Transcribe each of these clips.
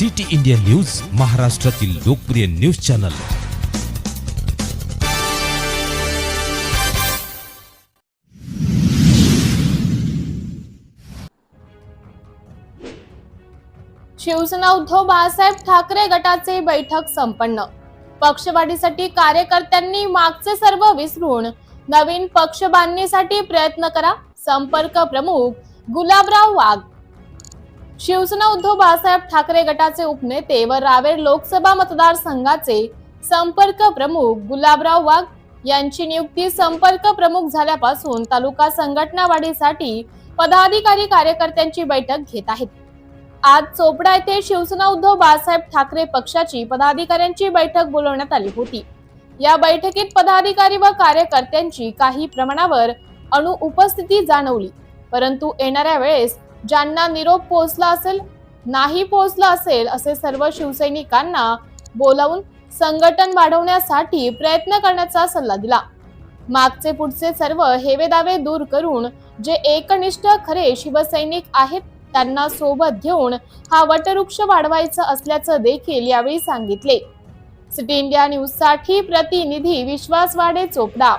City India news महाराष्ट्रातील लोकप्रिय news channel. Shiv Sena Uddhav Balasaheb Thackeray गटाचे बैठक संपन्न. पक्षवाढीसाठी कार्यकर्त्यांनी मागचे सर्व विसरून नवीन पक्ष बांधणीसाठी प्रयत्न करा संपर्क प्रमुख गुलाबराव वाघ. शिवसेना उद्धव बाळासाहेब ठाकरे गटाचे उपनेते व रावेर लोकसभा मतदारसंघाचे संपर्क प्रमुख गुलाबराव वाघ यांची नियुक्ती संपर्क प्रमुख झाल्यापासून तालुका संघटना वाढीसाठी पदाधिकारी कार्यकर्त्यांची बैठक घेत आहेत. आज चोपडा येथे शिवसेना उद्धव बाळासाहेब ठाकरे पक्षाची पदाधिकाऱ्यांची बैठक बोलवण्यात आली होती. या बैठकीत पदाधिकारी व कार्यकर्त्यांची काही प्रमाणावर अणु उपस्थिती जाणवली. परंतु येणाऱ्या वेळेस ज्यांना निरोप पोहोचला असेल नाही पोहोचला असेल असे सर्व शिवसैनिकांना बोलावून संघटन वाढवण्यासाठी प्रयत्न करण्याचा सल्ला दिला. मागचे पुढचे सर्व हेवेदावे दूर करून जे एकनिष्ठ खरे शिवसैनिक आहेत त्यांना सोबत घेऊन हा वटवृक्ष वाढवायचा असल्याचं देखील यावेळी सांगितले. सिटी इंडिया न्यूजसाठी प्रतिनिधी विश्वास वाडे चोपडा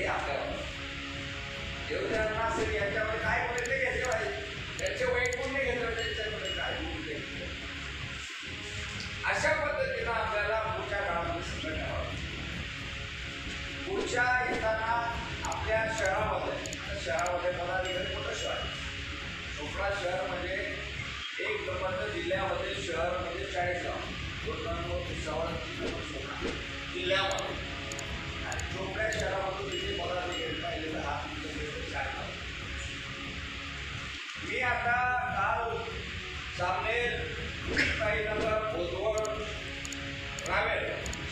हे आपल्याला देवदेवांना असेल यांच्यामध्ये काय गुण ते घेतले पाहिजे त्यांचे वाईट गुण नाही घेतले पाहिजे त्यांच्यामध्ये काय गुण अशा पद्धतीनं आपल्याला पुढच्या काळामध्ये सगळं ठेवावं पुढच्या येताना आपल्या शहरामध्ये शहरामध्ये मला निघत मोठं शहर आहे. चोपडा शहर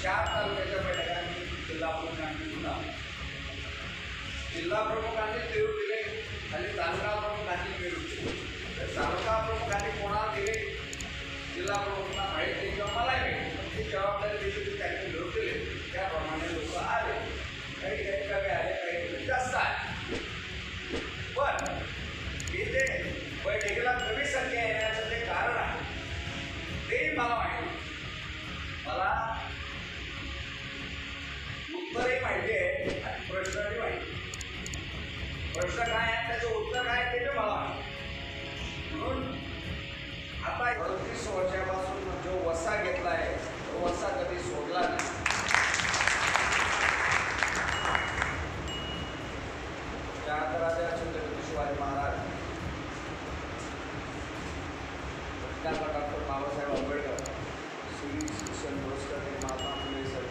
चार तालुक्याच्या बैठकांनी जिल्हा प्रमुखांनी सुद्धा जिल्हा प्रमुखांनी निरोप दिले आणि तालुका प्रमुखांनी निरोप दिले. तर तालुका प्रमुखांनी कोणाला दिले? जिल्हा प्रमुखांना माहिती किंवा मलाही माहिती. ती जबाबदारी दिली प्रश्न काय आहे त्याचं उत्तर काय आहे ते मला म्हणून आता अडतीस वर्षापासून जो वसा घेतला आहे तो वसा कधी सोडला नाही. त्या आदराच्या छत्रपती शिवाजी महाराज त्यानंतर डॉक्टर बाबासाहेब आंबेडकर श्री शिक्षण पुरस्कार महात्मा फुले सर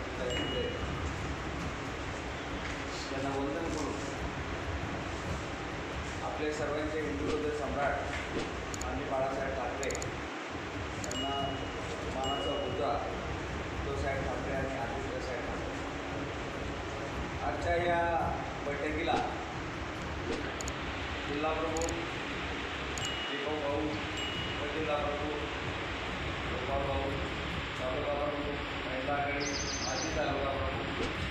त्यांना वंदन आपले सर्वांचे हिंदू सम्राट आणि बाळासाहेब ठाकरे यांना मानाचा होता. तो साहेब ठाकरे आणि आदित्य साहेब ठाकरे. आजच्या या बैठकीला जिल्हा प्रमुख दीपक भाऊ उपजिल्हा प्रमुख गोपाळ भाऊ तालुका प्रमुख महिला आघाडी माजी तालुका प्रमुख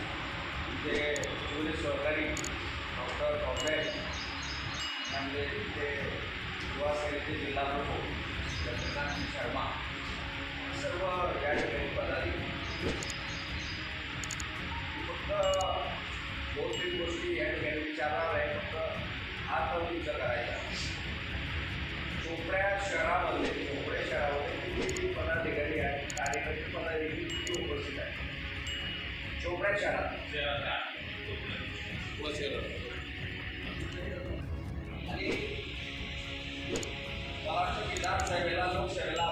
म्हणजे इथे युवा सेनेचे जिल्हा प्रमुख लक्ष्मण शर्मा सर्व या ठिकाणी पदाधिकारी. फक्त दोन तीन गोष्टी या ठिकाणी विचारणार आहे फक्त हा तो विचार करायचा. चोपड्या शहरामध्ये चोपड्या शहरामध्ये किती पदाधिकारी आणि कार्यकर्ते पदाधिकारी किती उपस्थित आहेत? चोपड्या शहरात. आणि महाराष्ट्र विधानसभेला लोकसभेला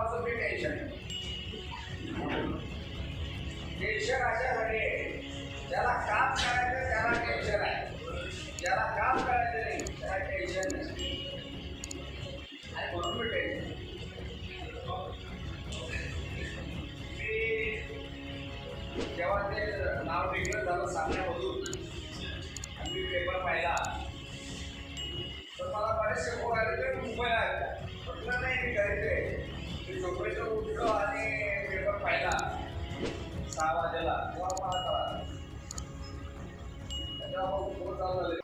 तेव्हापासून मी टेन्शन टेन्शन अशासाठी आहे. ज्याला काम करायचं त्याला टेन्शन आहे. ज्याला काम करायचं नाही त्याला टेन्शन नाही. आणि म्हणून मी टेन्शन मी जेव्हा ते नाव डिक्लेअर झालं सामन्यामधून आणि मी पेपर पाहिला तर मला बरेचसे फोन आले ते मुंबईला आले म्हटलं नाही मी करायचे मी उठलो आणि पेपर पाहिला सहा वाजेला तेव्हा चालू झाले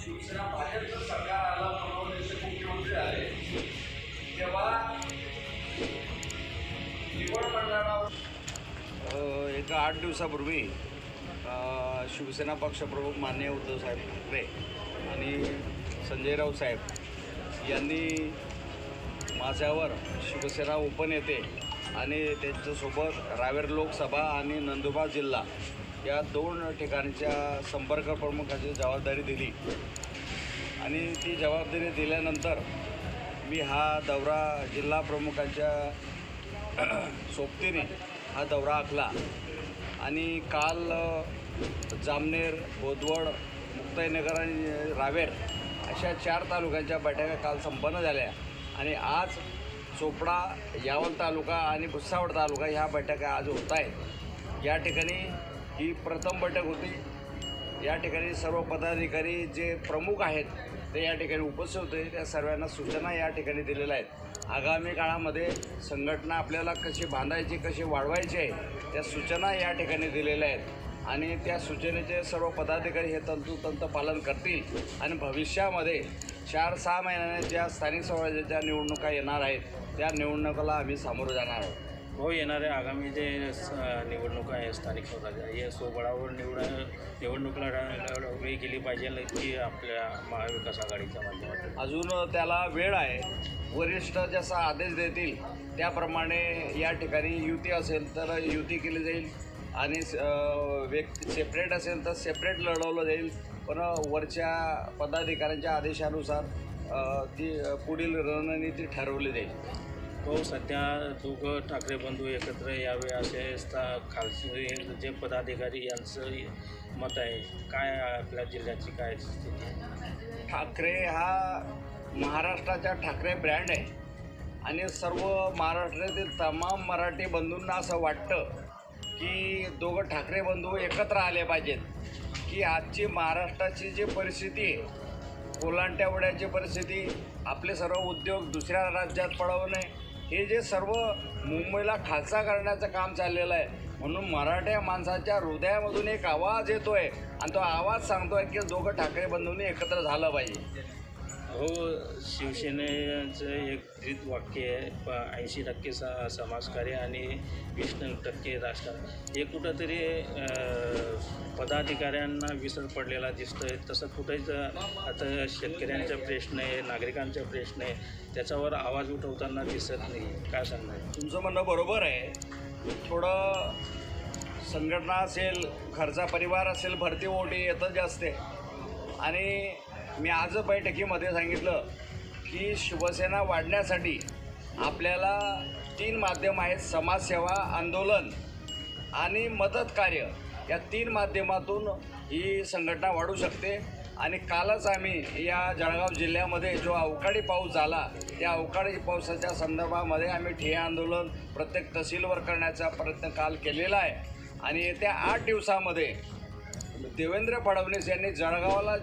शिवसेना भाजपचं सरकार फडणवीस मुख्यमंत्री तेव्हा निवड मंडळावर एक आठ दिवसापूर्वी शिवसेना पक्षप्रमुख मान्य उद्धवसाहेब ठाकरे आणि संजय राऊत साहेब यांनी माझ्यावर शिवसेना उपनेते आणि त्यांच्यासोबत रावेर लोकसभा आणि नंदुरबार जिल्हा या दोन ठिकाणच्या संपर्क प्रमुखाची जबाबदारी दिली. आणि ती जबाबदारी दिल्यानंतर मी हा दौरा जिल्हा प्रमुखांच्या सोबतीने हा दौरा आखला. आणि काल जामनेर बोदवड मुक्ताईनगर आणि रावेर अशा चार तालुक्यांच्या बैठका काल संपन्न झाल्या. आणि आज चोपडा यावल तालुका आणि भुसावळ तालुका ह्या बैठका आज होत आहेत. या ठिकाणी ही प्रथम बैठक होती. या ठिकाणी सर्व पदाधिकारी जे प्रमुख आहेत ते या ठिकाणी उपस्थित होते. त्या सर्वांना सूचना या ठिकाणी दिलेल्या आहेत. आगामी काळामध्ये संघटना आपल्याला कशी बांधायची कशी वाढवायची आहे त्या सूचना या ठिकाणी दिलेल्या आहेत. आणि त्या सूचनेचे सर्व पदाधिकारी हे तंतोतंत पालन करतील. आणि भविष्यामध्ये चार सहा महिन्याने ज्या स्थानिक स्वराज्याच्या निवडणुका येणार आहेत त्या निवडणुकाला आम्ही सामोरं जाणार आहोत. हो येणाऱ्या आगामी जे निवडणुका आहे स्थानिक स्वराज्य या सोबळावर निवड निवडणुकीला वेळ केली पाहिजे की आपल्या महाविकास आघाडीच्या माध्यमातून. अजून त्याला वेळ आहे. वरिष्ठ जसा आदेश देतील त्याप्रमाणे या ठिकाणी युती असेल तर युती केली जाईल. आणि व्यक्ती सेपरेट असेल तर सेपरेट लढवलं जाईल. पण वरच्या पदाधिकाऱ्यांच्या आदेशानुसार ती पुढील रणनीती ठरवली जाईल हो सध्या दोघं ठाकरे बंधू एकत्र यावे असे स्था खालचे जे पदाधिकारी यांचं मत आहे काय आपल्या जिल्ह्याची काय स्थिती? ठाकरे हा महाराष्ट्राच्या ठाकरे ब्रँड आहे आणि सर्व महाराष्ट्रातील तमाम मराठी बंधूंना असं वाटतं की दोघं ठाकरे बंधू एकत्र आले पाहिजेत. की आजची महाराष्ट्राची जी परिस्थिती आहे कोलांट्या परिस्थिती आपले सर्व उद्योग दुसऱ्या राज्यात पळवणे हे जे सर्व मुंबईला खालसा करण्याचं काम चाललेलं आहे. म्हणून मराठ्या माणसाच्या हृदयामधून एक आवाज येतो आहे आणि तो आवाज सांगतो आहे की दोघं ठाकरे बंधूंनी एकत्र झालं पाहिजे. हो शिवसेनेचं एक धृत वाक्य आहे ऐंशी टक्के स समाजकार्य आणि वीस टक्के राजकारण. हे कुठंतरी पदाधिकाऱ्यांना विसर पडलेला दिसतो आहे तसं कुठेच आता शेतकऱ्यांचा प्रश्न आहे नागरिकांचा प्रश्न आहे त्याच्यावर आवाज उठवताना दिसत नाही. काय सांगणार? तुमचं म्हणणं बरोबर आहे. थोडं संघटना असेल घरचा परिवार असेल भरती ओटी येतं जास्त आहे. आणि मी आज बैठकीमध्ये सांगितलं की शिवसेना वाढण्यासाठी आपल्याला तीन माध्यम आहेत समाजसेवा आंदोलन आणि मदत कार्य. या तीन माध्यमातून ही संघटना वाढू शकते. आणि कालच आम्ही या जळगाव जिल्ह्यामध्ये जो अवकाळी पाऊस झाला त्या अवकाळी पावसाच्या संदर्भामध्ये आम्ही ठिय्या आंदोलन प्रत्येक तहसीलवर करण्याचा प्रयत्न काल केलेला आहे. आणि येत्या आठ दिवसामध्ये देवेंद्र फडणवीस यांनी जळगावला जे